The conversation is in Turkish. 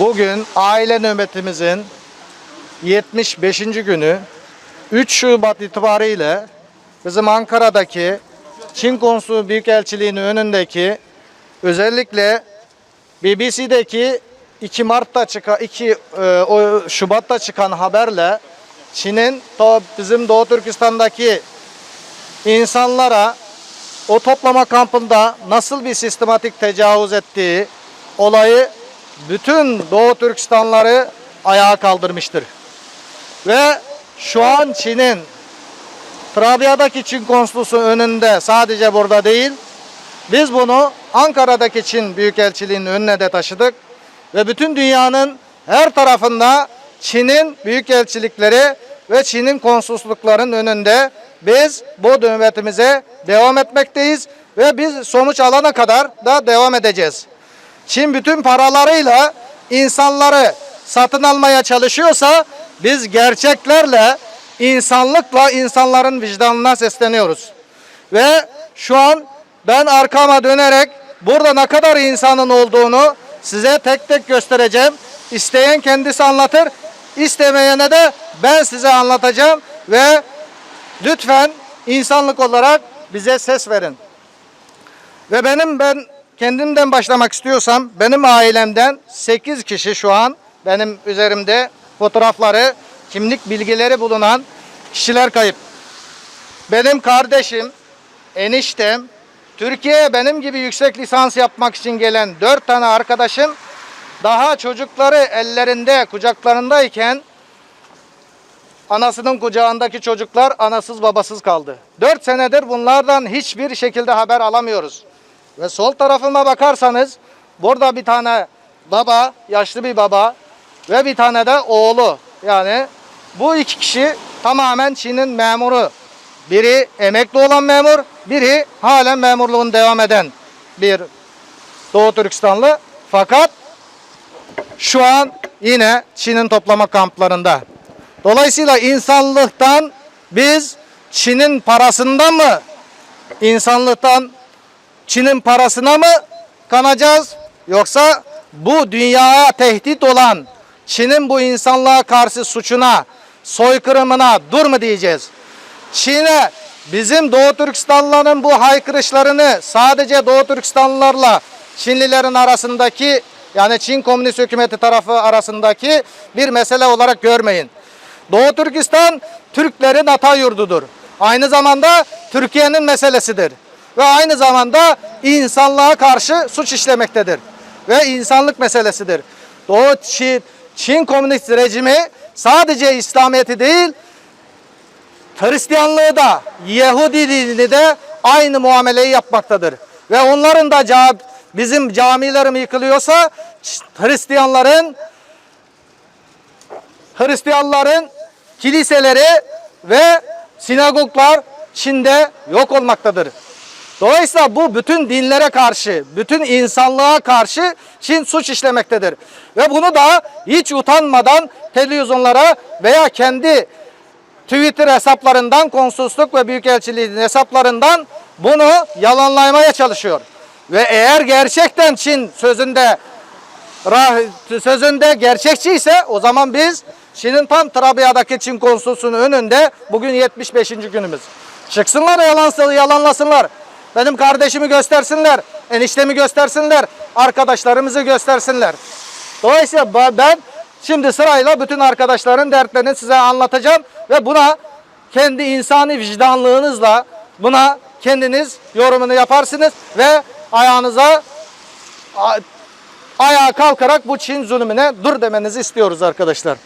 Bugün aile nöbetimizin 75. günü 3 Şubat itibariyle bizim Ankara'daki Çin Konsulu Büyükelçiliği'nin önündeki özellikle BBC'deki 2 Mart'ta çıkan 2 e, Şubat'ta çıkan haberle Çin'in bizim Doğu Türkistan'daki insanlara o toplama kampında nasıl bir sistematik tecavüz ettiği olayı bütün Doğu Türkistanları ayağa kaldırmıştır. Ve şu an Çin'in Trabya'daki Çin konsolosu önünde sadece burada değil, biz bunu Ankara'daki Çin Büyükelçiliği'nin önüne de taşıdık ve bütün dünyanın her tarafında Çin'in büyükelçilikleri ve Çin'in konsoloslukların önünde biz bu nöbetimize devam etmekteyiz ve biz sonuç alana kadar da devam edeceğiz. Çin bütün paralarıyla insanları satın almaya çalışıyorsa biz gerçeklerle, insanlıkla insanların vicdanına sesleniyoruz. Ve şu an ben arkama dönerek burada ne kadar insanın olduğunu size tek tek göstereceğim. İsteyen kendisi anlatır, istemeyene de ben size anlatacağım ve lütfen insanlık olarak bize ses verin. Ve benim ben kendimden başlamak istiyorsam benim ailemden 8 kişi şu an benim üzerimde fotoğrafları, kimlik bilgileri bulunan kişiler kayıp. Benim kardeşim, eniştem, Türkiye'ye benim gibi yüksek lisans yapmak için gelen 4 tane arkadaşım daha çocukları ellerinde, kucaklarındayken anasının kucağındaki çocuklar anasız babasız kaldı. 4 senedir bunlardan hiçbir şekilde haber alamıyoruz. Ve sol tarafıma bakarsanız burada bir tane baba, yaşlı bir baba ve bir tane de oğlu. Yani bu iki kişi tamamen Çin'in memuru. Biri emekli olan memur, biri halen memurluğunu devam eden bir Doğu Türkistanlı. Fakat şu an yine Çin'in toplama kamplarında. Dolayısıyla insanlıktan biz Çin'in parasından mı insanlıktan Çin'in parasına mı kanacağız yoksa bu dünyaya tehdit olan Çin'in bu insanlığa karşı suçuna, soykırımına dur mu diyeceğiz? Çin'e bizim Doğu Türkistanlıların bu haykırışlarını sadece Doğu Türkistanlılarla Çinlilerin arasındaki yani Çin Komünist Hükümeti tarafı arasındaki bir mesele olarak görmeyin. Doğu Türkistan Türklerin ata yurdudur. Aynı zamanda Türkiye'nin meselesidir. Ve aynı zamanda insanlığa karşı suç işlemektedir. Ve insanlık meselesidir. Doğu Çin, Çin Komünist rejimi sadece İslamiyet'i değil, Hristiyanlığı da, Yahudi dinini de aynı muameleyi yapmaktadır. Ve onların da ca- bizim camilerim yıkılıyorsa Hristiyanların Hristiyanların kiliseleri ve sinagoglar Çin'de yok olmaktadır. Dolayısıyla bu bütün dinlere karşı, bütün insanlığa karşı Çin suç işlemektedir. Ve bunu da hiç utanmadan televizyonlara veya kendi Twitter hesaplarından, konsolosluk ve büyükelçiliğin hesaplarından bunu yalanlamaya çalışıyor. Ve eğer gerçekten Çin sözünde sözünde gerçekçi ise o zaman biz Çin'in tam Trabya'daki Çin konsolosunun önünde bugün 75. günümüz. Çıksınlar yalan, yalanlasınlar. Benim kardeşimi göstersinler, eniştemi göstersinler, arkadaşlarımızı göstersinler. Dolayısıyla ben şimdi sırayla bütün arkadaşların dertlerini size anlatacağım ve buna kendi insani vicdanlığınızla buna kendiniz yorumunu yaparsınız ve ayağınıza ayağa kalkarak bu Çin zulmüne dur demenizi istiyoruz arkadaşlar.